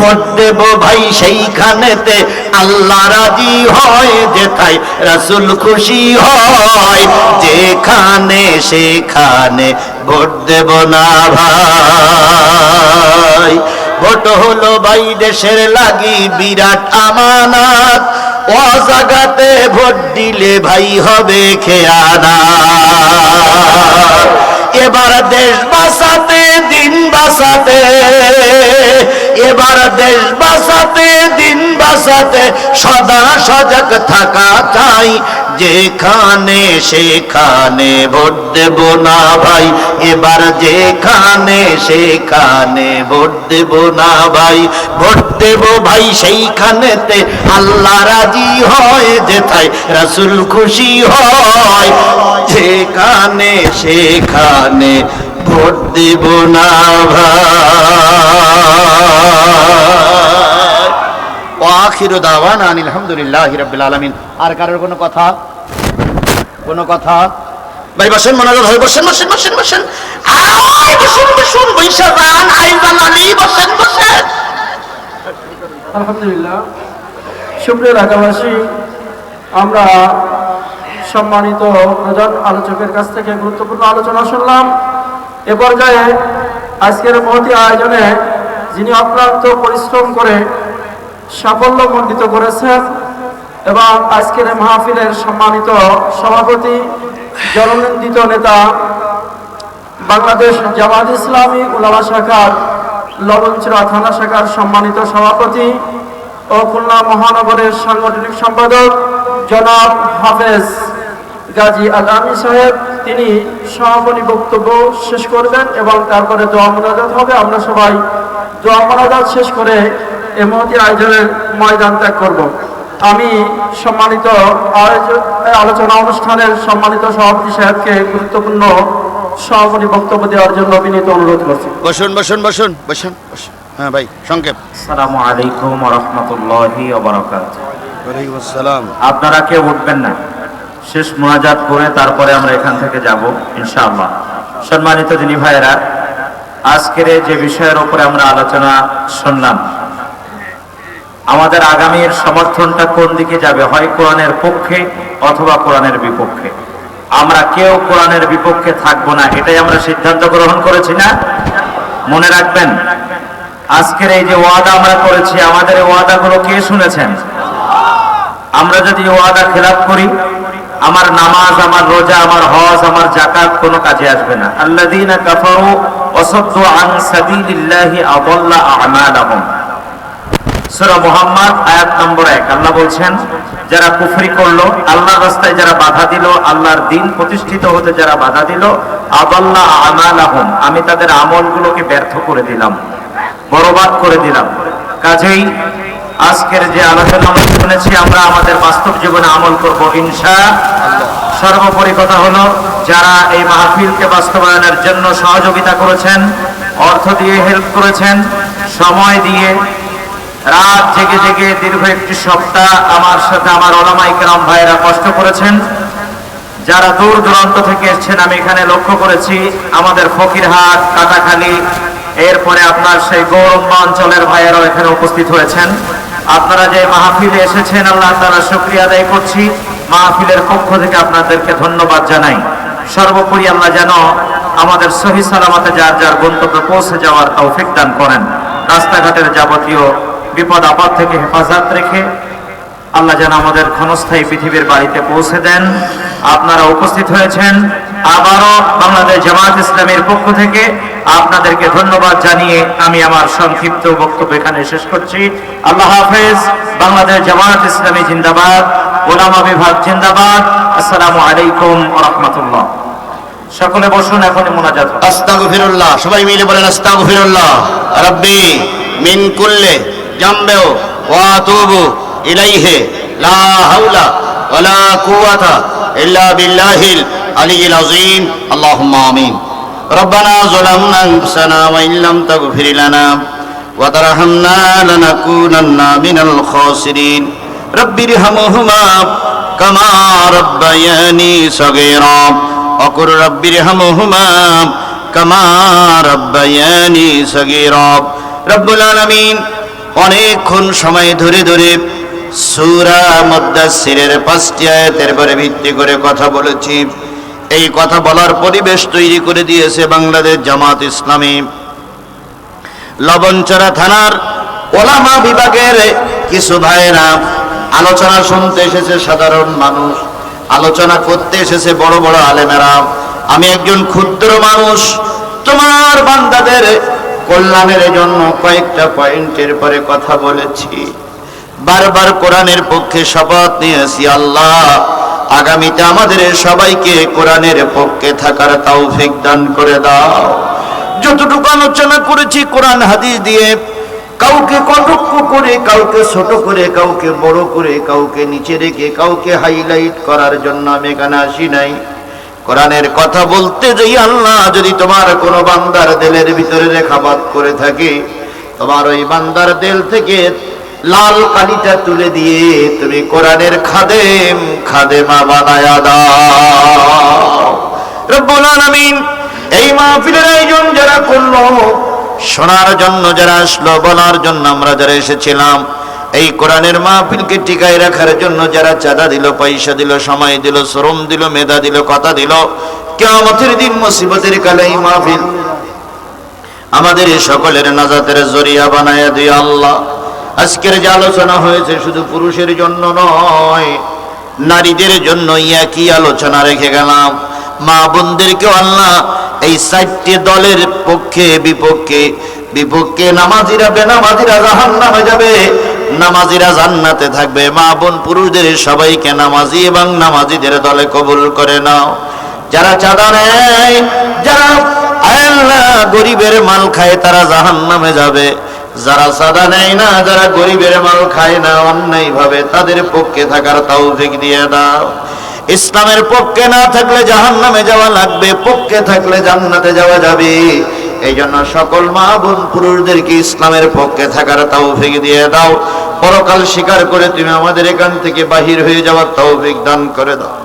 Vote দেব ভাই সেইখানেতে। আল্লাহ রাজি হয় যেথায়, রাসুল খুশি হয় যেখানে সেখানে। ভোট দেব না ভাই। ভোট হলো ভাই দেশের লাগি বিরাট আমানাত। ও জাগাতে ভোট দিলে ভাই হবে খেয়ানা এবার দেশ দিন সদা সজাগ থাকা চাই। যেখানে সেখানে ভোট দেব না ভাই, এবার যেখানে সেখানে ভোট দেব না ভাই। ভোট দেব ভাই সেইখানেতে আল্লাহ রাজি হয় যেথায়, রাসুল খুশি হয়। যেখানে সেখানে ভোট দেব না আখির দাওয়ান আলহামদুলিল্লাহ আলামিন। আর কারোর কোনো কথা? কোনো কথা? ভাই, বসেন, মনোযোগ হয়ে বসেন বসেন বসেন বসেন। বসেন, বসুন। আমরা সম্মানিত প্রধান আলোচকের কাছ থেকে গুরুত্বপূর্ণ আলোচনা শুনলাম। এ পর্যায়ে আজকের মহতি আয়োজনে যিনি অক্লান্ত পরিশ্রম করে সাফল্য মণ্ডিত করেছেন এবং আজকের মাহফিলের সম্মানিত সভাপতি, জননন্দিত নেতা বাংলাদেশ জামাত ইসলামী উলামা শাখার লবণচূড়া থানা শাখার সম্মানিত সভাপতি ও খুলনা মহানগরের সাংগঠনিক সম্পাদক জনাব হাফেজ গাজী আগামী সাহেব। তিনি সমাপনী বক্তব্য শেষ করবেন এবং তারপরে দোয়া মোনাজাত হবে। আমরা সবাই দোয়া মোনাজাত শেষ করে এ মহতি আয়োজনের ময়দান ত্যাগ করব। আমি সম্মানিত আয়োজন আলোচনা অনুষ্ঠানের সম্মানিত সভাপতি সাহেবকে গুরুত্বপূর্ণ সভাপতি বক্তব্য দেওয়ার জন্য বিনীত অনুরোধ করছি। বসুন বসুন বসুন বসুন বসুন। হ্যাঁ ভাই সংক্ষেপ। আসসালামু আলাইকুম রহমতুল্লাহি ওয়ালাইকুম আসসালাম। আপনারা কেউ উঠবেন না। শেষ মোনাজাত করে তারপরে আমরা এখান থেকে যাব, ইনশাআল্লাহ। সম্মানিত দিনী ভাইয়েরা, আজকের যে বিষয়ের উপরে আমরা আলোচনা শুনলাম, আমাদের আগামীর সমর্থনটা কোন দিকে যাবে? হয় কোরআনের পক্ষে অথবা কোরআনের বিপক্ষে? আমরা কেউ কোরআনের বিপক্ষে থাকব না, এটাই আমরা সিদ্ধান্ত গ্রহণ করেছি না? মনে রাখবেন, আজকের এই যে ওয়াদা আমরা করেছি, আমাদের ওয়াদাগুলো কে শুনেছেন? আমরা যদি ওয়াদা খেলাপ করি আমার নামাজ, আমার রোজা, আমার হজ, আমার জাকাত কোনো কাজে আসবে না। আল্লাযীনা কাফারু ওয়াসাদ্দু আন সাবিলিল্লাহি আদাল্লা আমালাহুম সূরা মুহাম্মদ, আয়াত নম্বর 1 আল্লাহ বলছেন, যারা কুফরি করল, আল্লাহর রাস্তায় যারা বাধা দিল, আল্লাহর দিন প্রতিষ্ঠিত হতে যারা বাধা দিল, আদাল্লা আমালাহুম আমি তাদের আমলগুলোকে ব্যর্থ করে দিলাম, বরবাদ করে দিলাম। কাজেই আজকের যে আলোচনা আমরা শুনেছি, আমরা আমাদের বাস্তব জীবনে আমল করব, ইনশা সর্বোপরি কথা হলো, যারা এই মাহফিলকে বাস্তবায়নের জন্য সহযোগিতা করেছেন, অর্থ দিয়ে হেল্প করেছেন, সময় দিয়ে রাত জেগে জেগে দীর্ঘ একটি সপ্তাহ আমার সাথে আমার ওলামাই কেরাম ভাইরা কষ্ট করেছেন, যারা দূর দূরান্ত থেকে এসেছেন, আমি এখানে লক্ষ্য করেছি, আমাদের ফকিরহাট, কাটাখালী, এরপরে আপনার সেই গৌরব অঞ্চলের ভাইয়েরাও এখানে উপস্থিত হয়েছেন। আপনারা যে মাহফিলে এসেছেন, আল্লাহ তারা শুক্রিয়া আদায় করছি। মাহফিলের পক্ষ থেকে আপনাদেরকে ধন্যবাদ জানাই। সর্বোপরি আল্লাহ যেন আমাদের সহি সালামতে যার যার গন্তব্যে পৌঁছে যাওয়ার তৌফিক দান করেন। রাস্তাঘাটের যাবতীয় বিপদ আপদ থেকে হেফাজত রেখে আল্লাহ যেন আমাদের ক্ষণস্থায়ী পৃথিবীর বাড়িতে পৌঁছে দেন। আপনারা উপস্থিত হয়েছেন আবারও বাংলাদেশ জামাত ইসলামের পক্ষ থেকে। আপনাদেরকে ধন্যবাদ জানিয়ে আমি আমার সংক্ষিপ্ত বক্তব্য এখানে শেষ করছি। আল্লাহ হাফেজ, বাংলাদেশ জামাত ইসলামী জিন্দাবাদ ওলামা বিভাগ জিন্দাবাদ। আসসালামু আলাইকুম রহমতুল্লাহ। সকলে বসুন এখন মোনাজাত। আস্তাগফিরুল্লাহ, সবাই মিলে বলেন আস্তাগফিরুল্লাহ। রাব্বি মিন কুল্লে জামবেও ওয়া আতুবু ইলাইহি। লা হাওলা ওয়ালা কুওয়াতা ইল্লা বিল্লাহিল আলিয়্যিল আযীম। আল্লাহুম্মা আমিন। ربنا ظلمنا انفسنا وان لم تغفر لنا وترحمنا لنكونن من الخاسرين رب ارحمهما كما ربياني صغيرا وقل رب ارحمهما كما ربياني صغيرا رب العالمين অনেকক্ষণ সময় ধরে ধরে সুরা মুদাসসিরের পাঁচটি আয়াতের পরে ভিত্তি করে কথা বলেছি এই কথা বলার পরিবেশ তৈরি করে দিয়েছে বাংলাদেশ জামাত ইসলামী। লবণচরা থানার ওলামা বিভাগের কিছু ভাইয়েরা আলোচনা শুনতে এসেছে সাধারণ মানুষ, আলোচনা করতে এসেছে বড় বড় আলেমেরা। আমি একজন ক্ষুদ্র মানুষ, তোমার বান্দাদের কল্যাণের জন্য কয়েকটা পয়েন্টের পরে কথা বলেছি। বারবার কোরআনের পক্ষে শপথ নিয়েছি, আল্লাহ আগামীতে আমাদের সবাইকে কোরআনের পক্ষে থাকার তৌফিক দান করে দাও। যতটুকু আলোচনা করেছি কোরআন, হাদিস দিয়ে, কাউকে কটক্ষ করে, কাউকে ছোট করে, কাউকে বড় করে, কাউকে নিচে রেখে, কাউকে হাইলাইট করার জন্য আমি এখানে আসি নাই। কোরআনের কথা বলতে যাই আল্লাহ, যদি তোমার কোনো বান্দার দেলের ভিতরে রেখাপাত করে থাকে, তোমার ওই বান্দার দেল থেকে লাল কালিটা তুলে দিয়ে তুমি কোরআনের খাদেম, খাদেমা বানায়া দাও। রব্বুল আলামিন, এই মাহফিলের আয়োজন যারা করল, শোনার জন্য যারা আসলো, বলার জন্য আমরা যারা এসেছিলাম, এই কোরআনের মাহফিলকে টিকায় রাখার জন্য যারা চাঁদা দিল, পয়সা দিল, সময় দিল, শ্রম দিল, মেধা দিল, কথা দিল কেমতের দিন মুসিবতের কালে এই মাহফিল আমাদের সকলের নাজাতের জরিয়া বানায় দিয়ে আল্লাহ। আজকের যে আলোচনা হয়েছে শুধু পুরুষের জন্য নয়, নারীদের জন্য একই আলোচনা রেখে গেলাম। মা বোনদেরকেও আল্লাহ এই চারটি দলের পক্ষে, বিপক্ষে বিপক্ষে নামাজিরা বেনামাজিরা জাহান নামে যাবে, নামাজিরা জান্নাতে থাকবে। মা বোন পুরুষদের সবাইকে নামাজি এবং নামাজিদের দলে কবুল করে নাও। যারা চাঁদা নেয়, যারা আল্লাহ গরিবের মাল খায়, তারা জাহান নামে যাবে। যারা সাদা নেয় না, যারা গরিবের মাল খায় না অন্যায় ভাবে তাদের পক্ষে থাকার তৌফিক দিয়ে দাও। ইসলামের পক্ষে না থাকলে জাহান নামে যাওয়া লাগবে, পক্ষে থাকলে জান্নাতে যাওয়া যাবে। এই জন্য সকল মা বোন পুরুষদেরকে ইসলামের পক্ষে থাকার তৌফিক দিয়ে দাও। পরকাল স্বীকার করে তুমি আমাদের এখান থেকে বাহির হয়ে যাওয়ার তৌফিক দান করে দাও।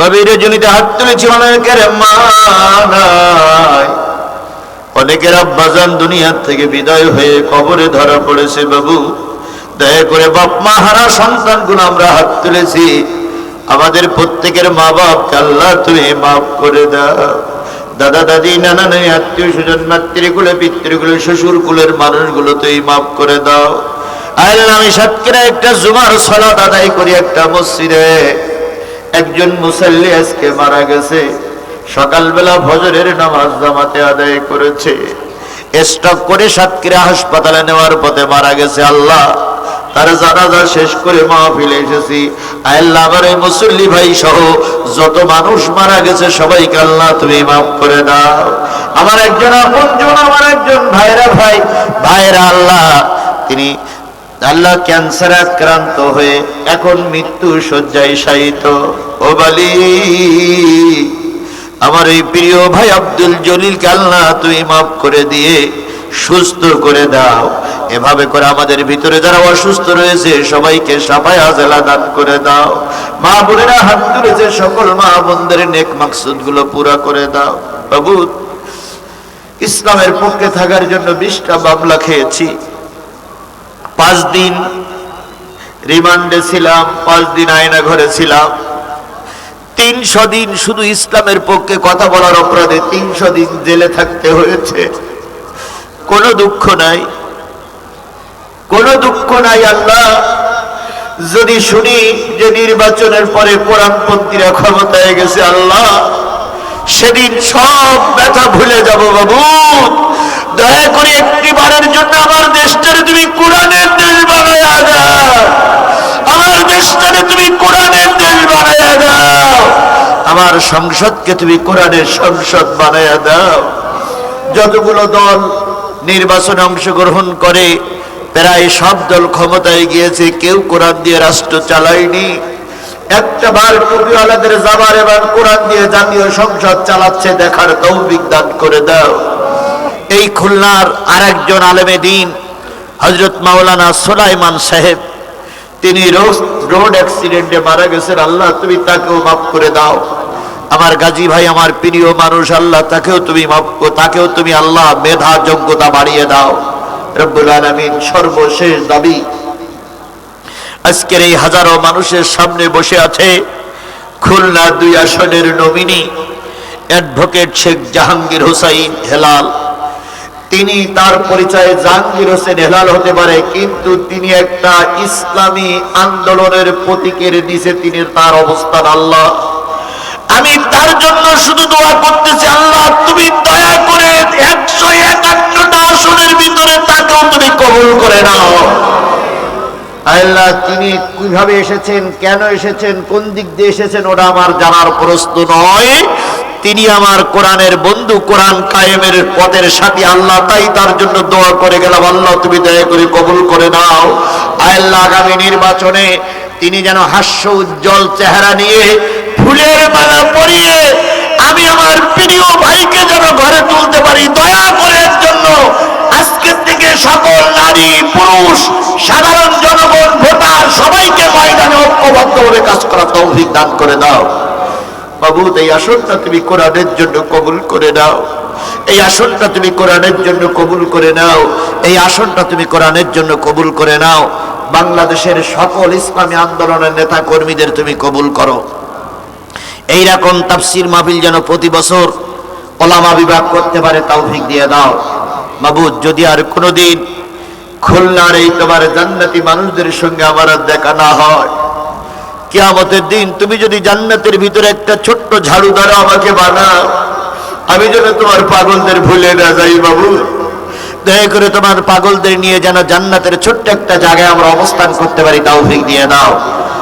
গভীর জনিতে হাত তুলেছি অনেকের মা নাই। অনেকের আব্বাজান দুনিয়ার থেকে বিদায় হয়ে কবরে ধরা পড়েছে বাবু। দয়া করে বাপ মা হারা সন্তানগুলো আমরা হাত তুলেছি। আমাদের প্রত্যেকের মা বাপকে আল্লাহ তুমি মাফ করে দাও। দাদা, দাদি, নানা, নানি, আত্মীয় স্বজন, মাতৃকুলে, পিতৃকুলে শ্বশুর কুলের মানুষগুলো তুই মাফ করে দাও। আমি সাতক্ষীরা একটা জুমার সলাত আদায় করি একটা মসজিদে। একজন মুসল্লি আজকে মারা গেছে। সকালবেলা ভজরের নামাজ জামাতে আদায় করেছে। স্টক করে সাতক্ষীরা হাসপাতালে নেওয়ার পথে মারা গেছে আল্লাহ। তার জানাজা শেষ করে মাহফিলে এসেছি। আল্লাহ, আমার এই মুসল্লি ভাই সহ যত মানুষ মারা গেছে, সবাইকে আল্লাহ তুমি মাফ করে দাও। আমার একজন আপনজন, আমার একজন ভাইরা ভাই, ভাইরা আল্লাহ। তিনি আল্লাহ ক্যান্সার আক্রান্ত হয়ে এখন মৃত্যু শয্যায় শায়িত। ও বালি। আমার এই প্রিয় ভাই আব্দুল জলিলকে আল্লাহ তুই মাফ করে দিয়ে সুস্থ করে দাও। এভাবে করে আমাদের ভিতরে যারা অসুস্থ রয়েছে, সবাইকে সাফাই আজেলা দান করে দাও। মা বোনেরা হাত তুলেছে, সকল মা বোনদের নেক মাকসুদগুলো পুরা করে দাও। বাবু, ইসলামের পক্ষে থাকার জন্য বিশটা বাবলা খেয়েছি। পাঁচ দিন রিমান্ডে ছিলাম, পাঁচ দিন আয়না ঘরে ছিলাম। তিনশো দিন শুধু ইসলামের পক্ষে কথা বলার অপরাধে তিনশো দিন জেলে থাকতে হয়েছে। কোনো দুঃখ নাই। কোনো দুঃখ নাই আল্লাহ। যদি শুনি যে নির্বাচনের পরে কোরআনপন্থীরা ক্ষমতায় গেছে আল্লাহ, সেদিন সব ব্যথা ভুলে যাব বাবু। দয়া করে একটি বারের জন্য আমার দেশটার তুমি কোরআনের দেশ বানায়া দাও আমার দেশটারে তুমি কোরআনের দেশ বানায়া দাও আমার সংসদকে তুমি কোরআনের সংসদ বানায়া দাও। যতগুলো দল নির্বাচনে অংশগ্রহণ করে, প্রায় সব দল ক্ষমতায় গিয়েছে, কেউ কোরআন দিয়ে রাষ্ট্র চালায়নি। একটা বার টুপিওয়ালাদের জামার এবার কোরআন দিয়ে জাতীয় সংসদ চালাচ্ছে, দেখার তৌফিক দান করে দাও। এই খুলনার আরেকজন আলেমে দিন হজরত মাওলানা সোলাইমান সাহেব, তিনি রোড অ্যাক্সিডেন্টে মারা গেছেন। আল্লাহ, তুমি তাকেও মাফ করে দাও। আমার গাজী ভাই, আমার প্রিয় মানুষ, আল্লাহ, তাকেও তুমি তাকেও তুমি আল্লাহ মেধা যোগ্যতা বাড়িয়ে দাও। রব্বুল আলামিন সর্বশেষ দাবি, আজকের এই হাজারো মানুষের সামনে বসে আছে খুলনা দুই আসনের নমিনি, অ্যাডভোকেট শেখ জাহাঙ্গীর হোসাইন হেলাল। তিনি তার পরিচয়ে জাহাঙ্গীর হোসেন হেলাল হতে পারে, কিন্তু তিনি একটা ইসলামী আন্দোলনের প্রতীকের নিচে তিনি তার অবস্থান, আল্লাহ। আমি তার জন্য শুধু দোয়া করতেছি, আল্লাহ, তুমি দয়া করে একশো একান্নটা আসনের ভিতরে তাকেও তুমি কবুল করে নাও। আল্লাহ, তিনি কীভাবে এসেছেন, কেন এসেছেন, কোন দিক দিয়ে এসেছেন, ওটা আমার জানার প্রশ্ন নয়। তিনি আমার কোরআনের বন্ধু, কোরআন কায়েমের পথের সাথে, আল্লাহ, তাই তার জন্য দোয়া করে গেলাম, আল্লাহ, তুমি দয়া করে কবুল করে নাও। আল্লাহ, আগামী নির্বাচনে তিনি যেন হাস্য উজ্জ্বল চেহারা নিয়ে ফুলের মালা পরিয়ে আমি আমার প্রিয় ভাইকে যেন ঘরে তুলতে পারি। দয়া করে জন্য আজকের থেকে সকল নারী, পুরুষ, সাধারণ জনগণ, ভোটার সবাইকে ময়দানে ঐক্যবদ্ধভাবে কাজ করার তৌফিক দান করে দাও। বাবু এই আসনটা তুমি কোরআনের জন্য কবুল করে নাও। এই আসনটা তুমি কোরআনের জন্য কবুল করে নাও। এই আসনটা তুমি কোরআনের জন্য কবুল করে নাও। বাংলাদেশের সকল ইসলামী আন্দোলনের নেতা কর্মীদের তুমি কবুল করো। এইরকম তাফসির মাহফিল যেন প্রতি বছর ওলামা বিভাগ করতে পারে, তৌফিক দিয়ে দাও। মাবুদ, যদি আর কোনোদিন খুলনার এই তোমার জান্নাতি মানুষদের সঙ্গে আমার দেখা না হয়, কিয়ামতের দিন তুমি যদি জান্নাতের ভিতরে একটা ছোট্ট ঝাড়ু দ্বারা আমাকে বানাও, আমি যেন তোমার পাগলদের ভুলে না যাই বাবু দয়া করে তোমার পাগলদের নিয়ে যেন জান্নাতের ছোট্ট একটা জায়গায় আমরা অবস্থান করতে পারি, তৌফিক দিয়ে দাও।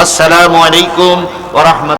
السلام عليكم ورحمة